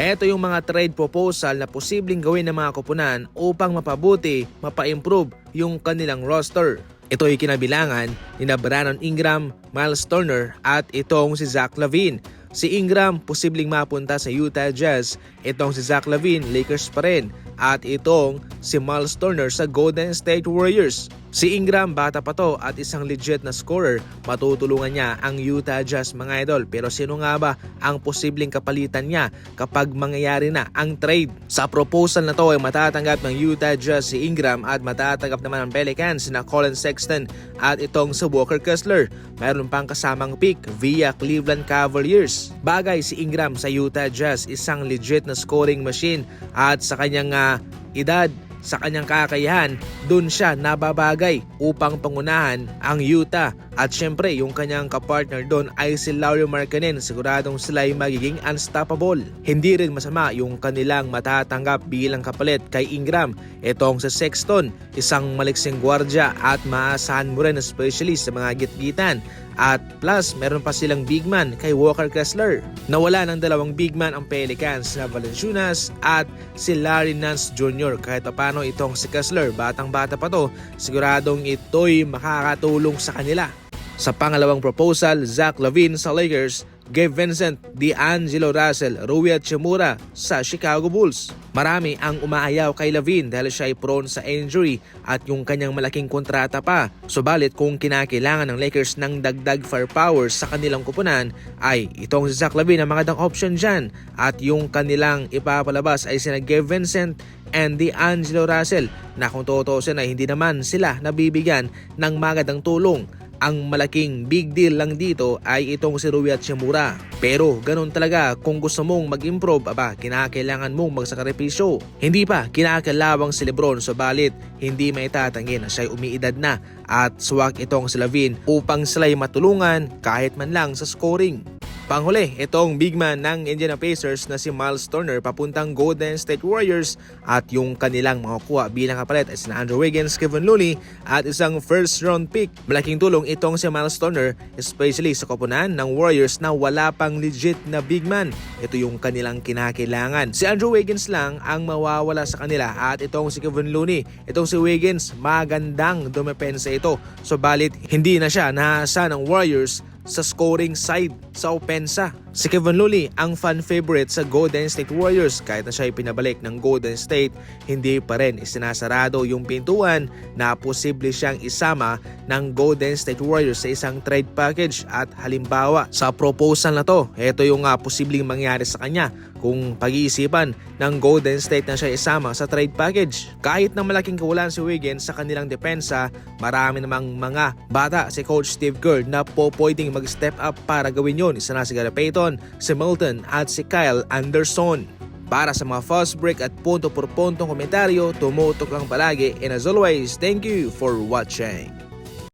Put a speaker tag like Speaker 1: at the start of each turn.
Speaker 1: Heto yung mga trade proposal na posibleng gawin ng mga kupunan upang mapabuti, mapa-improve yung kanilang roster. Ito ay kinabilangan ni Brandon Ingram, Miles Turner at itong si Zach Lavine. Si Ingram posibleng mapunta sa Utah Jazz, itong si Zach Lavine Lakers pa rin at itong si Miles Turner sa Golden State Warriors. Si Ingram bata pa to at isang legit na scorer, matutulungan niya ang Utah Jazz mga idol. Pero sino nga ba ang posibleng kapalitan niya kapag mangyayari na ang trade? Sa proposal na to ay matatanggap ng Utah Jazz si Ingram at matatanggap naman ng Pelicans na Colin Sexton at itong si Walker Kessler. Mayroon pang kasamang pick via Cleveland Cavaliers. Bagay si Ingram sa Utah Jazz, isang legit na scoring machine at sa kanyang ah, edad sa kanyang kakayahan, dun siya nababagay upang pangunahan ang Utah. At syempre, yung kanyang kapartner doon ay si Lauri Markkanen. Siguradong sila ay magiging unstoppable. Hindi rin masama yung kanilang matatanggap bilang kapalit kay Ingram. Itong sa Sexton, isang maliksing gwardya at maasahan mo rin especially sa mga gitgitan. At plus, meron pa silang big man kay Walker Kessler. Nawala ng dalawang big man ang Pelicans na Valenciunas at si Larry Nance Jr. Kahit pa paano itong si Kessler, batang bata pa to, siguradong ito'y makakatulong sa kanila. Sa pangalawang proposal, Zach Lavine sa Lakers, Gabe Vincent, D'Angelo Russell, Rui Hachimura sa Chicago Bulls. Marami ang umaayaw kay Lavine dahil siya ay prone sa injury at yung kanyang malaking kontrata pa. Subalit kung kinakailangan ng Lakers ng dagdag firepower sa kanilang kupunan ay itong si Zach Lavine ang magandang option dyan at yung kanilang ipapalabas ay sina Gabe Vincent and D'Angelo Russell na kung tutusin ay hindi naman sila nabibigyan ng magandang tulong ang malaking big deal lang dito ay itong si Rui Hachimura. Pero ganun talaga kung gusto mong mag-improve, aba, kinakailangan mong magsakripisyo. Hindi pa kinakalawang si Lebron subalit hindi may tatanggi na siya'y umiidad na at swak itong si Lavin upang sila'y matulungan kahit man lang sa scoring. Panghuli, itong big man ng Indiana Pacers na si Miles Turner papuntang Golden State Warriors at yung kanilang makukuha bilang kapalit ay sina Andrew Wiggins, Kevin Looney at isang first round pick. Malaking tulong itong si Miles Turner especially sa koponan ng Warriors na wala pang legit na big man. Ito yung kanilang kinakailangan. Si Andrew Wiggins lang ang mawawala sa kanila at itong si Kevin Looney. Itong si Wiggins, magandang dumepensa ito. Subalit, hindi na siya nahasa ng Warriors sa scoring side sa opensa. Si Kevin Looney ang fan favorite sa Golden State Warriors kahit na siya ay pinabalik ng Golden State, hindi pa rin isinasarado yung pintuan na posible siyang isama ng Golden State Warriors sa isang trade package at halimbawa sa proposal na to, ito yung uh, posibleng mangyari sa kanya kung pag-iisipan ng Golden State na siya isama sa trade package. Kahit na malaking kawalan si Wiggins sa kanilang depensa, marami namang mga bata si Coach Steve Kerr na po pwedeng mag-step up para gawin yun. Isa na si Gary Payton, si Milton at si Kyle Anderson. Para sa mga fast break at punto por puntong komentaryo, tumutok lang palagi and as always, thank you for watching.